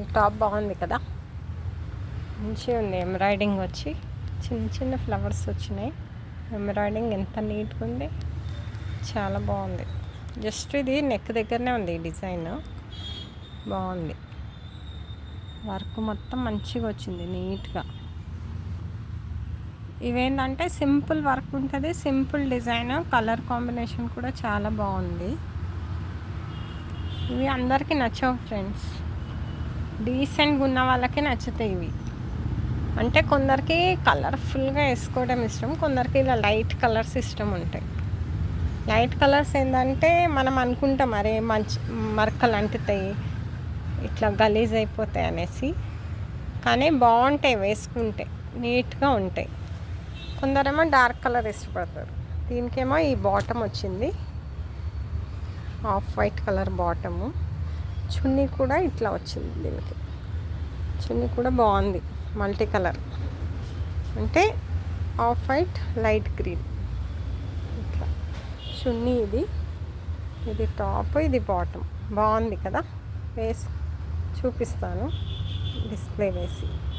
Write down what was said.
ఈ టాప్ బాగుంది కదా. మంచిగా ఉంది ఎంబ్రాయిడింగ్ వచ్చి. చిన్న చిన్న ఫ్లవర్స్ వచ్చినాయి. ఎంబ్రాయిడింగ్ ఎంత నీట్గా ఉంది. చాలా బాగుంది. జస్ట్ ఇది నెక్ దగ్గరనే ఉంది ఈ డిజైన్. బాగుంది. వర్క్ మొత్తం మంచిగా వచ్చింది నీట్గా. ఇవేంటంటే సింపుల్ వర్క్ ఉంటుంది సింపుల్ డిజైన్ కలర్ కాంబినేషన్ కూడా చాలా బాగుంది. ఇవి అందరికీ నచ్చవు ఫ్రెండ్స్. డీసెంట్గా ఉన్న వాళ్ళకి నచ్చుతాయి ఇవి. అంటే కొందరికి కలర్ఫుల్గా వేసుకోవడం ఇష్టం కొందరికి ఇలా లైట్ కలర్స్ ఇష్టం ఉంటాయి. లైట్ కలర్స్ ఏంటంటే మనం అనుకుంటాం అరే మంచి మరకలు అంటుతాయి ఇట్లా గలీజ్ అయిపోతాయి అనేసి. కానీ బాగుంటాయి వేసుకుంటే నీట్గా ఉంటాయి. కొందరేమో డార్క్ కలర్ ఇష్టపడతారు. దీనికేమో ఈ బాటమ్ వచ్చింది. ఆఫ్ వైట్ కలర్ బాటము చున్నీ కూడా ఇట్లా వచ్చింది దీనికి. చున్నీ కూడా బాగుంది మల్టీ కలర్. అంటే ఆఫ్ వైట్ లైట్ గ్రీన్. ఇట్లా. చున్నీ ఇది. ఇది టాప్ ఇది బాటమ్. బాగుంది కదా? వేసి చూపిస్తాను. డిస్ప్లే వేసి.